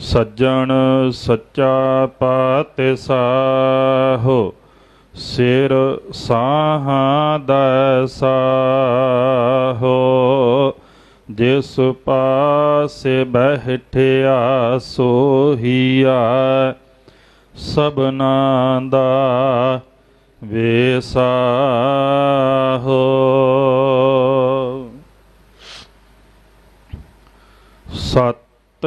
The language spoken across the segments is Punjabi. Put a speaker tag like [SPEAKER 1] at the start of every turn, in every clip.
[SPEAKER 1] ਸੱਜਣ ਸੱਚਾ ਪਾਤਸ਼ਾਹੋ, ਸਿਰ ਸਾਹਾਂ ਦਾ ਸਾਹੋ, ਜਿਸ ਪਾਸੇ ਬਹਿਠਿਆ ਸੋਹੀਆ, ਸਭਨਾ ਦਾ ਵੇਸਾਹੋ। ਸਤ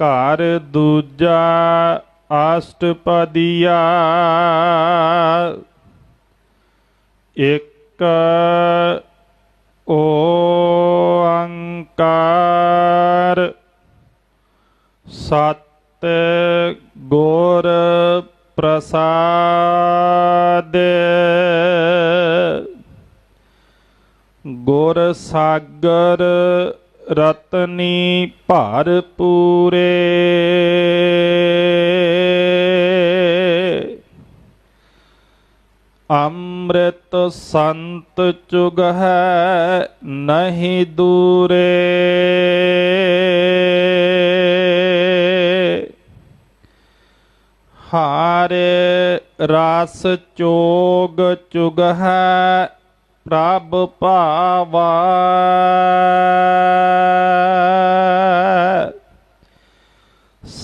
[SPEAKER 1] ਘਰ ਦੂਜਾ ਅਸ਼ਟਪਦੀਆ। ਇੱਕ ਓੰਕਾਰ ਸਤ ਗੁਰ ਪ੍ਰਸਾਦ। ਗੁਰ ਸਾਗਰ ਰਤਨੀ ਭਰ ਪੂਰੇ। ਅੰਮ੍ਰਿਤ ਸੰਤ ਚੁਗ ਹੈ ਨਹੀਂ ਦੂਰੇ। ਹਾਰੇ ਰਸ ਚੋਗ ਚੁਗ ਹੈ ਪ੍ਰਭ ਭਾਵਾ।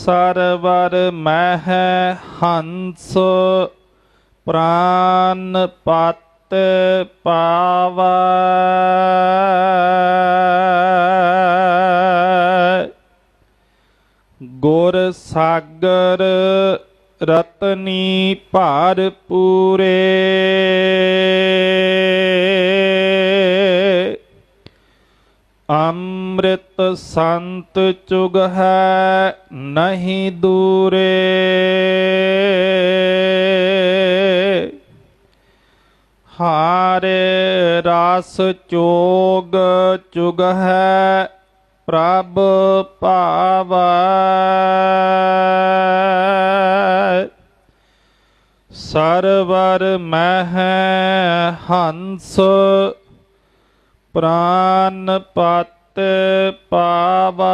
[SPEAKER 1] ਸਰਵਰ ਮਹਿ ਹੰਸ ਪ੍ਰਾਨ ਪਤ ਪਾਵੈ। ਗੁਰ ਸਾਗਰ ਰਤਨੀ ਭਾਰ ਪੂਰੇ। ਅੰਮ੍ਰਿਤ ਸੰਤ ਚੁਗ ਹੈ ਨਹੀਂ ਦੂਰੇ। ਹਾਰੇ ਰਸ ਚੋਗ ਚੁਗ ਹੈ ਪ੍ਰਭ ਭਾਵੈ। ਸਰਵਰ ਮਹਿ ਹੰਸ ਪ੍ਰਾਨ ਪਤ ਪਾਵੈ।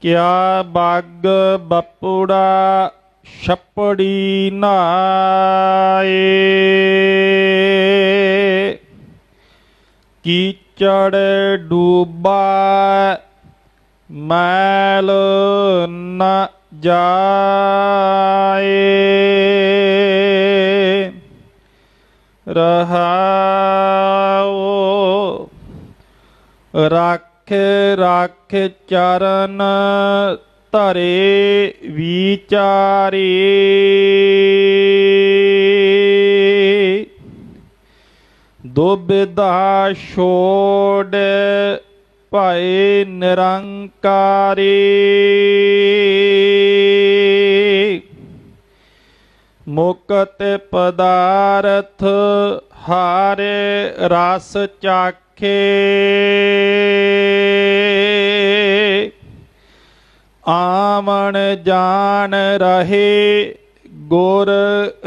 [SPEAKER 1] ਕਿਆ ਬੱਗ ਬਪੁੜਾ ਛਪੜੀ ਨਾਏ। ਕੀਚੜ ਡੂਬਾ ਮੈਲ ਨ ਜਾਏ। ਰਹਾਉ ਰੱਖ ਰੱਖ ਚਰਨ ਧਰੇ ਵਿਚਾਰੀ। ਦੁਬਿਧਾ ਛੋੜ ਭਾਏ ਨਿਰੰਕਾਰੀ। ਮੁਕਤ ਪਦਾਰਥ ਹਾਰੇ ਰਸ ਚਾਖੇ। ਆਵਣ ਜਾਣ ਰਹੇ ਗੁਰ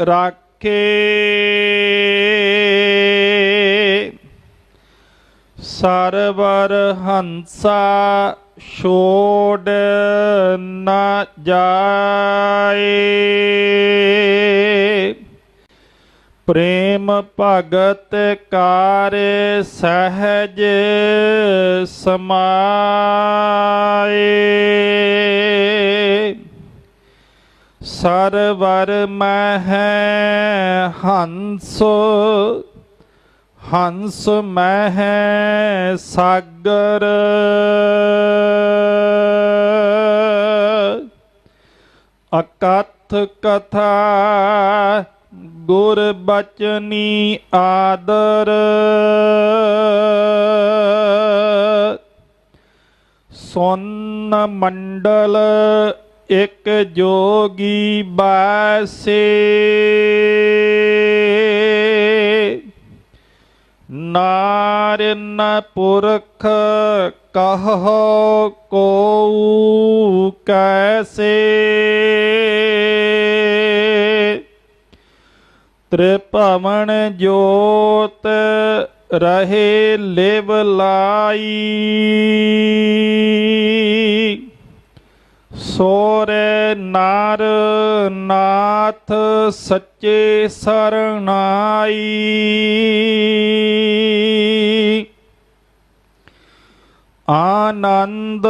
[SPEAKER 1] ਰਾਖੇ। ਸਰਵਰ ਹੰਸਾ ਛੋੜ ਨਾ ਜਾਏ। ਪ੍ਰੇਮ ਭਗਤ ਕਾਰ ਸਹਜ ਸਮਾਏ। ਸਰਵਰ ਮਹਿ ਹੰਸ ਹੰਸ ਮਹਿ ਸਾਗਰ। ਅਕਥ ਕਥਾ ਗੁਰ ਬਚਨੀ ਆਦਰ। ਸੁਨ ਮੰਡਲ ਇਕ ਜੋਗੀ ਬਾਸੇ। ਨਾਰਨ ਪੁਰਖ ਕਹੋ ਕੋ ਕੈਸੇ। ਤ੍ਰਿਭਵਨ ਜੋਤ ਰਹੇ ਲਿਵ ਲਾਈ। ਸੋਰੇ ਨਾਰ ਨਾਥ ਸੱਚੇ ਸਰਣਾਈ। ਆਨੰਦ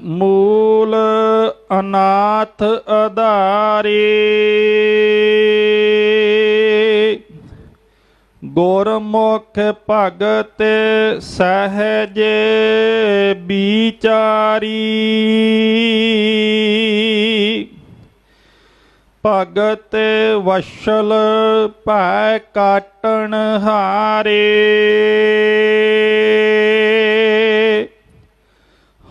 [SPEAKER 1] ਮੂਲ ਅਨਾਥ ਅਧਾਰੇ। ਗੁਰਮੁਖ ਭਗਤ ਸਹਜ ਵਿਚਾਰੀ। ਭਗਤ ਵਸ਼ਲ ਭੈ ਕਾਟਣ ਹਾਰੇ।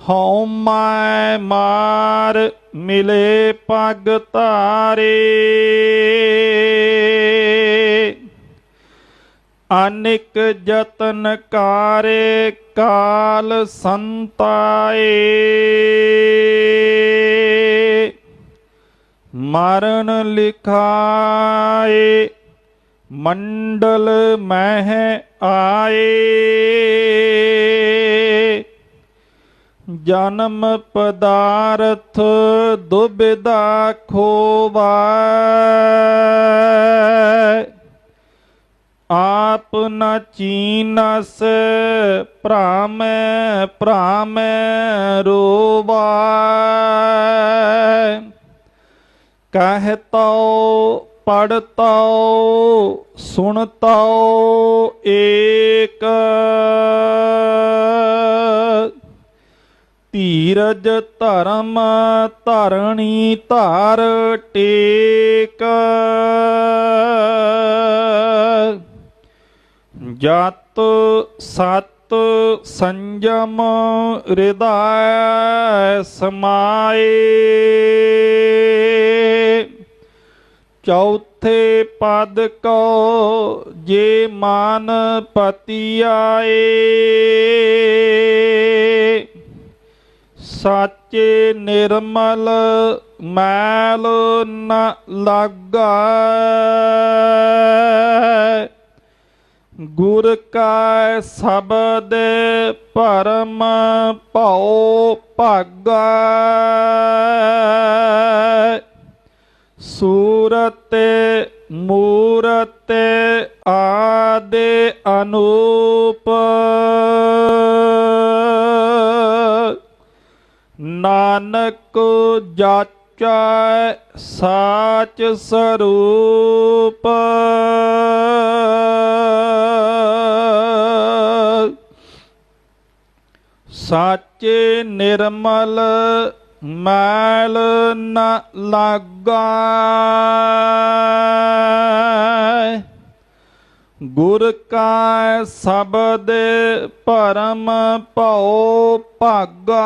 [SPEAKER 1] ਹਉ ਮੈਂ ਮਾਰ ਮਿਲੇ ਪਗ ਧਾਰੇ ਅਨਿਕ ਜਤਨ ਕਾਰੇ ਕਾਲ ਸੰਤਾਏ। ਮਰਨ ਲਿਖਾਏ ਮੰਡਲ ਮਹਿ ਆਏ। ਜਨਮ ਪਦਾਰਥ ਦੁਬਿਦਾ ਖੋਵਾ ਆਪ ਨ ਚੀਨਸ, ਭ੍ਰਮ ਭ੍ਰਮ ਰੋਵਾ ਕਹਤੋ ਪੜਤੋ ਸੁਣਤੋ ਏਕ। ਧੀਰਜ ਧਰਮ ਧਰਣੀ ਧਾਰ ਟੇਕ। ਜਤ ਸਤ ਸੰਜਮ ਹਿਰਦੈ ਸਮਾਏ। ਚੌਥੇ ਪਦ ਕੋ ਜੇ ਮਾਨ ਪਤੀ ਆਏ ਸਾਚੇ ਨਿਰਮਲ ਮੈਲ ਨ ਲਾਗਾ। ਗੁਰ ਕਾ ਸ਼ਬਦ ਪਰਮ ਭਉ ਭਾਗਾ। ਸੂਰਤ ਮੂਰਤ ਆਦੇ ਅਨੂਪ। ਨਾਨਕ ਜਾਚੈ ਸਾਚ ਸਰੂਪ। ਸਾਚੇ ਨਿਰਮਲ ਮੈਲ ਨ ਲਾਗਾ। ਗੁਰ ਕਾ ਸ਼ਬਦ ਪਰਮ ਭਉ ਭਾਗਾ।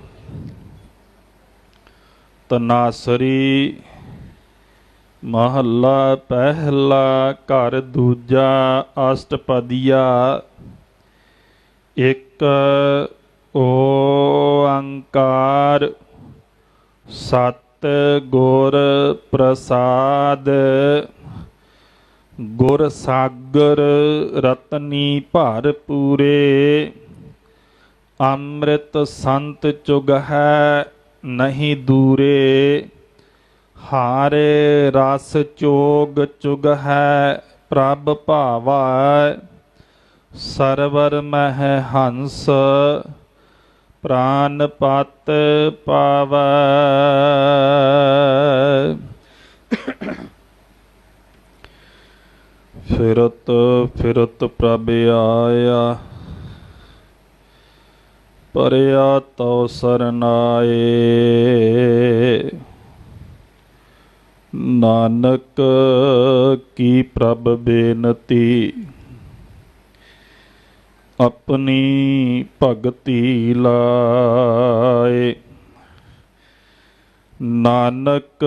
[SPEAKER 1] ਤਨਾਸਰੀ ਮਹੱਲਾ ਪਹਿਲਾ, ਘਰ ਦੂਜਾ, ਅਸ਼ਟਪਦੀਆ, ਇੱਕ ਓੰਕਾਰ, ਸਤ ਗੁਰ ਪ੍ਰਸਾਦ, ਗੁਰ ਸਾਗਰ ਰਤਨੀ ਭਰ ਪੂਰੇ, ਅੰਮ੍ਰਿਤ ਸੰਤ ਚੁਗ ਹੈ ਨਹੀਂ ਦੂਰੇ, ਹਾਰੇ ਰਸ ਚੋਗ ਚੁਗ ਹੈ, ਪ੍ਰਭ ਭਾਵਾ, ਸਰਵਰ ਮਹਿ ਹੰਸ, ਪ੍ਰਾਨ ਪਤ ਪਾਵੈ। ਫਿਰਤ ਫਿਰਤ ਪ੍ਰਭ ਆਇਆ। ਪਰਿਆ ਤਉ ਸਰਨਾਏ। ਨਾਨਕ ਕੀ ਪ੍ਰਭ ਬੇਨਤੀ? ਆਪਣੀ ਭਗਤੀ ਲਾਏ। ਨਾਨਕ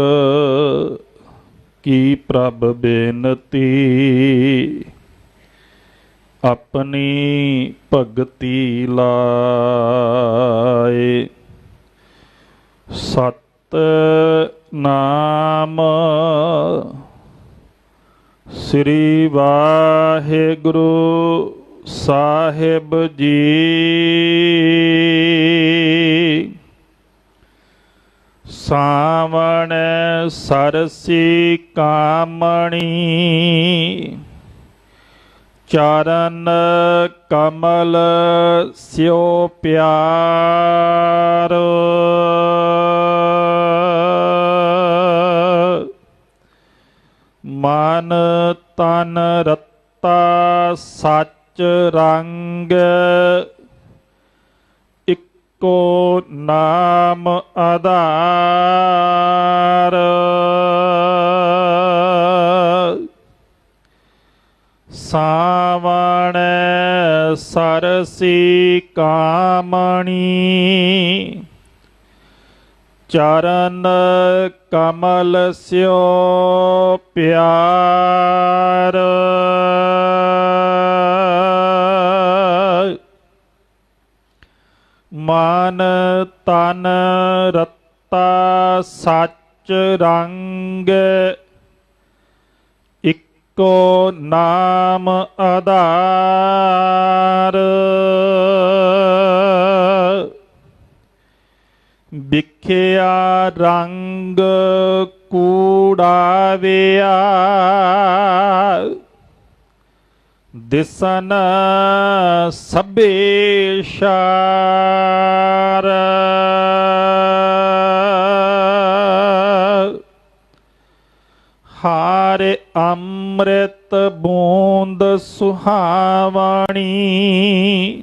[SPEAKER 1] ਕੀ ਪ੍ਰਭ ਬੇਨਤੀ? ਆਪਣੀ ਭਗਤੀ ਲਾਏ। ਸਤ ਨਾਮ ਸ੍ਰੀ ਵਾਹਿਗੁਰੂ ਸਾਹਿਬ ਜੀ। ਸਾਵਣ ਸਰਸੀ ਕਾਮਣੀ ਚਰਨ ਕਮਲ ਸਿਓ ਪਿਆਰ। ਮਨ ਤਨ ਰਤਾ ਸੱਚ ਰੰਗ ਇੱਕੋ ਨਾਮ ਆਧਾਰ। ਸਾਵਣ ਸਰਸੀ ਕਾਮਣੀ ਚਰਨ ਕਮਲ ਸਿਓ ਪਿਆਰ। ਮਨ ਤਨ ਰਤਾ ਸੱਚ ਰੰਗ ਕੋ ਨਾਮ ਆਧਾਰ। ਵਿਖਿਆ ਰੰਗ ਕੂੜਾਵਿਆ। ਦਿਸਨ ਸਭੇ ਸ਼ਾਰ। ਹਾਰੇ ਅੰਮ੍ਰਿਤ ਬੂੰਦ ਸੁਹਾਵਣੀ।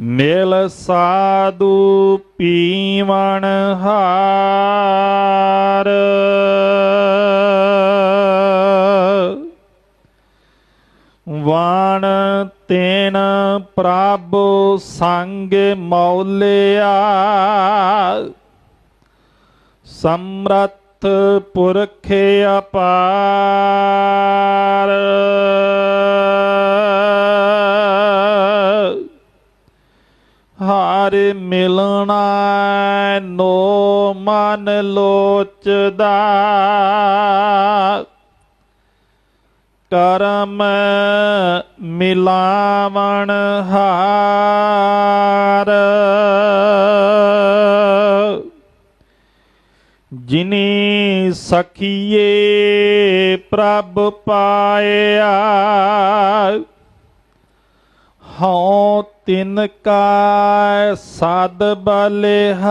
[SPEAKER 1] ਮਿਲ ਸਾਧੂ ਪੀਵਣ ਹਾਰ। ਵਾਣ ਤੇਨ ਪ੍ਰਭ ਸੰਗ ਮੌਲਿਆ। ਸਮਰਤ ਸਮਰੱਥ ਪੁਰਖ ਅਪਾਰ। ਹਰ ਮਿਲਣਾ ਨੋ ਮਨ ਲੋਚਦਾ। ਕਰਮ ਮਿਲਾਵਣ ਹਾਰ। ਜਿਨੀ ਸਖੀਏ ਪ੍ਰਭ ਪਾਇਆ ਹਉ ਤਿਨ ਕਾ ਸਦ ਬਲਿਹਾਰ।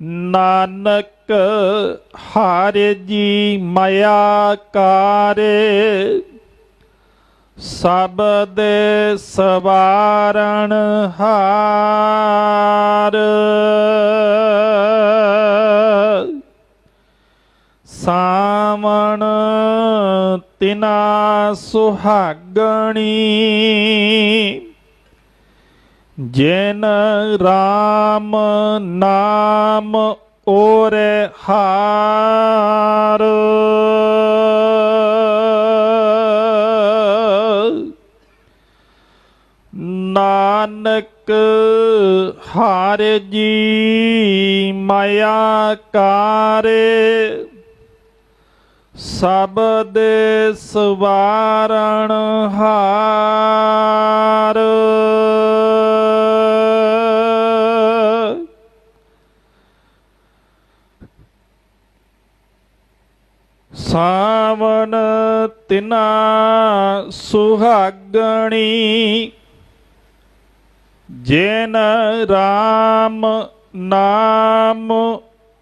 [SPEAKER 1] ਨਾਨਕ ਹਾਰੇ ਜੀ ਮਾਇਆ ਕਾਰੇ ਸਭ ਦੇ ਸਵਾਰਣ ਹਾਰ। ਸਾਮਣ ਤਿਨਾ ਸੁਹਾਗਣੀ ਜਿਨ RAM ਨਾਮ ਓਰੇ ਹਾਰ। ਨਾਨਕ ਹਾਰ ਜੀ ਮਾਇਆ ਕਾਰੇ ਸਭ ਸਵਾਰਣ ਹਾਰ। ਸਾਵਨ ਤਿਨਾ ਸੁਹਾਗਣੀ ਜਿਨ RAM ਨਾਮ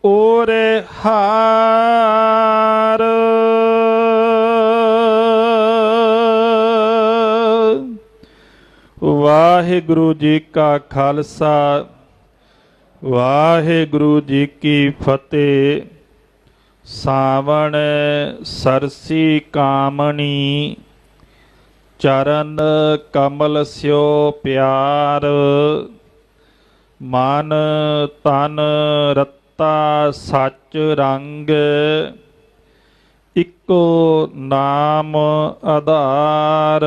[SPEAKER 1] ਓਰੇ ਹਾਰ। ਵਾਹਿਗੁਰੂ ਜੀ ਕਾ ਖਾਲਸਾ, ਵਾਹਿਗੁਰੂ ਜੀ ਕੀ ਫਤਿਹ। ਸਾਵਣ ਸਰਸੀ ਕਾਮਣੀ ਚਰਨ ਕਮਲ ਸਿਓ ਪਿਆਰ ਮਨ ਤਨ ਰੱਤਾ ਸੱਚ ਰੰਗ ਇੱਕੋ ਨਾਮ ਆਧਾਰ।